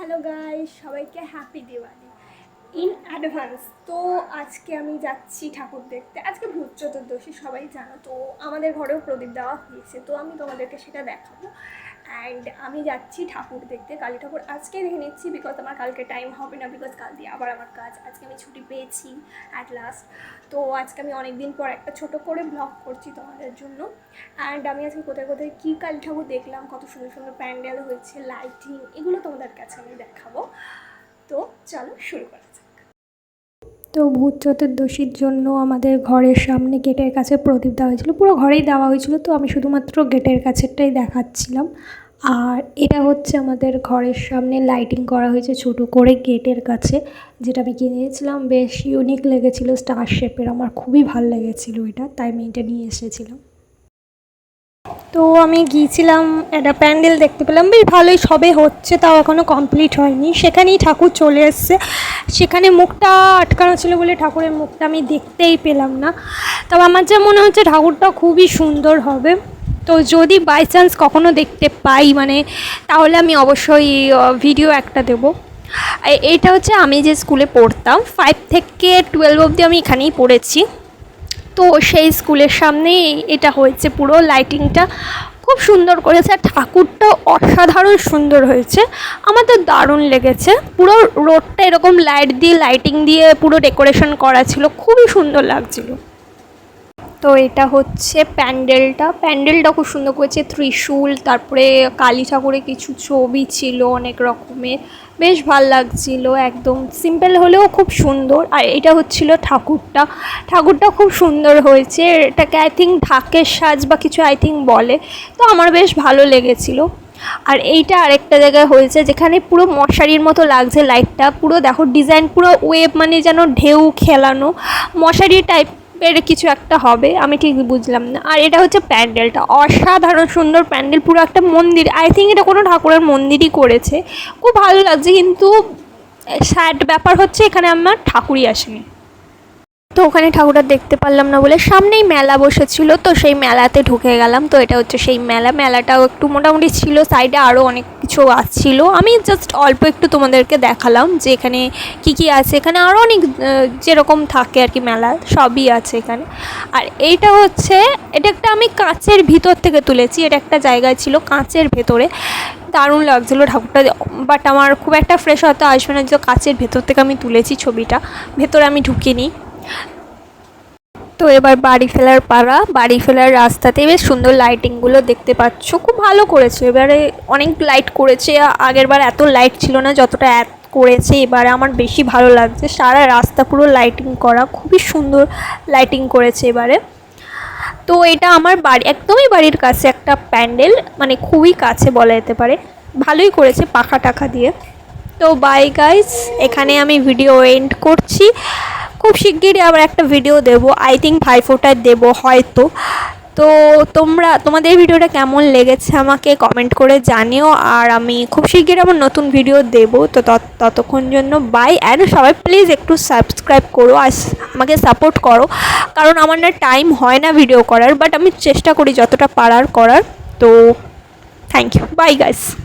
Hello guy সবাইকে happy Diwali. In advance, তো আজকে আমি যাচ্ছি ঠাকুর দেখতে। আজকে ভূত চতুর্দশী, সবাই জানো, তো আমাদের ঘরেও প্রদীপ দেওয়া হয়েছে, তো আমি তোমাদেরকে সেটা দেখাবো। অ্যান্ড আমি যাচ্ছি ঠাকুর দেখতে, কালী ঠাকুর। আজকে দেখে নিচ্ছি বিকজ আমার কালকে টাইম হবে না বিকজ কাল দিয়ে আবার আমার কাজ। আজকে আমি ছুটি পেয়েছি অ্যাট লাস্ট তো আজকে আমি অনেক দিন পর একটা ছোট করে ব্লগ করছি তোমাদের জন্য। অ্যান্ড আমি আজকে কোথায় কোথায়, কী কালী ঠাকুর দেখলাম, কত সুন্দর সুন্দর প্যান্ডেল হয়েছে লাইটিং এগুলো তোমাদের কাছে আমি দেখাবো। তো চলো শুরু করা তো ভূত চতুর্দশীর জন্য আমাদের ঘরের সামনে গেটের কাছে প্রদীপ দেওয়া হয়েছিল। পুরো ঘরেই দেওয়া হয়েছিল, তো আমি শুধুমাত্র গেটের কাছেরটাই দেখাচ্ছিলাম। আর এটা হচ্ছে আমাদের ঘরের সামনে লাইটিং করা হয়েছে ছোট করে গেটের কাছে, যেটা আমি কিনেছিলাম। বেশ ইউনিক লেগেছিলো স্টার শেপের আমার খুবই ভালো লেগেছিলো এটা, তাই আমি এটা নিয়ে এসেছিলাম। তো আমি গিয়েছিলাম, একটা প্যান্ডেল দেখতে পেলাম। বেশ ভালোই, সবে হচ্ছে, তাও এখনও কমপ্লিট হয়নি। সেখানেই ঠাকুর চলে এসছে। সেখানে মুখটা আটকানো ছিল বলে ঠাকুরের মুখটা আমি দেখতেই পেলাম না। তবে আমার যা মনে হচ্ছে, ঠাকুরটা খুবই সুন্দর হবে। তো যদি বাই চান্স কখনও দেখতে পাই মানে তাহলে আমি অবশ্যই ভিডিও একটা দেবো। এ- এইটা হচ্ছে আমি যে স্কুলে পড়তাম ফাইভ থেকে টুয়েলভ অবধি আমি এখানেই পড়েছি। তো সেই স্কুলের সামনেই এটা হয়েছে পুরো লাইটিংটা খুব সুন্দর করেছে আর ঠাকুরটাও অসাধারণ সুন্দর হয়েছে। আমার তো দারুণ লেগেছে। পুরো রোডটা এরকম লাইট দিয়ে লাইটিং দিয়ে পুরো ডেকোরেশন করা ছিল। খুবই সুন্দর লাগছিল। তো এটা হচ্ছে প্যান্ডেলটা। প্যান্ডেলটা খুব সুন্দর করেছে। ত্রিশূল, তারপরে কালী ঠাকুরের কিছু ছবি ছিল অনেক রকমের। বেশ ভালো লাগছিল একদম। সিম্পল হলেও খুব সুন্দর। আর এটা হচ্ছিল ঠাকুরটা। ঠাকুরটা খুব সুন্দর হয়েছে। এটাকে আই থিঙ্ক ঢাকের সাজ বা কিছু আই থিঙ্ক বলে। তো আমার বেশ ভালো লেগেছিল। আর এইটা আরেকটা জায়গায় হয়েছে যেখানে পুরো মশারির মতো লাগছে লাইটটা পুরো দেখো ডিজাইন পুরো ওয়েব মানে যেন ঢেউ খেলানো। মশারি টাইপের কিছু একটা হবে, আমি ঠিক বুঝলাম না। আর এটা হচ্ছে প্যান্ডেলটা, অসাধারণ সুন্দর প্যান্ডেল, পুরো একটা মন্দির আই থিঙ্ক এটা কোনো ঠাকুরের মন্দিরই করেছে। খুব ভালো লাগছে, কিন্তু স্যাড ব্যাপার হচ্ছে এখানে আমার ঠাকুরই আসেনি। তো ওখানে ঠাকুরটা দেখতে পারলাম না বলে সামনেই মেলা বসেছিল, তো সেই মেলাতে ঢুকে গেলাম। তো এটা হচ্ছে সেই মেলা, মেলাটাও একটু মোটামুটি ছিল সাইডে আরও অনেক কিছু আসছিল। আমি জাস্ট অল্প একটু তোমাদেরকে দেখালাম যে এখানে কি কি আছে, এখানে আরও অনেক যেরকম থাকে আর কি মেলা, সবই আছে এখানে। আর এইটা হচ্ছে, এটা একটা আমি কাঁচের ভিতর থেকে তুলেছি, এটা একটা জায়গায় ছিল কাঁচের ভেতরে। দারুণ লাগছিল ঠাকুরটা বাট আমার খুব একটা ফ্রেশ হতে আসবে না যে কাঁচের ভেতর থেকে আমি তুলেছি ছবিটা। ভেতরে আমি ঢুকিনি। তো এবার বাড়ি ফেরার পাড়া বাড়ি ফেরার রাস্তাতে বেশ সুন্দর লাইটিংগুলো দেখতে পাচ্ছ। খুব ভালো করেছে। এবারে অনেক লাইট করেছে। আগের বার এত লাইট ছিল না যতটা এত করেছে। এবারে আমার বেশি ভালো লাগছে। সারা রাস্তা পুরো লাইটিং করা। খুবই সুন্দর লাইটিং করেছে এবারে। তো এটা আমার বাড়ি, একদমই বাড়ির কাছে একটা প্যান্ডেল। মানে খুবই কাছে বলা যেতে পারে। ভালোই করেছে পাখা টাখা দিয়ে। তো বাই গাইস এখানে আমি ভিডিও এন্ড করছি। খুব শিগগিরই আবার একটা ভিডিও দেব। আই থিঙ্ক ভাইফোঁটায় দেব হয়তো। তো তোমরা, তোমাদের ভিডিওটা কেমন লেগেছে আমাকে কমেন্ট করে জানিও। আর আমি খুব শিগগিরই আমার নতুন ভিডিও দেব। তো তত- ততক্ষণ জন্য বাই অ্যান্ড সবাই প্লিজ একটু সাবস্ক্রাইব করো আর আমাকে সাপোর্ট করো। কারণ আমার না টাইম হয় না ভিডিও করার বাট আমি চেষ্টা করি যতটা পারার করার। তো থ্যাংক ইউ বাই গাইস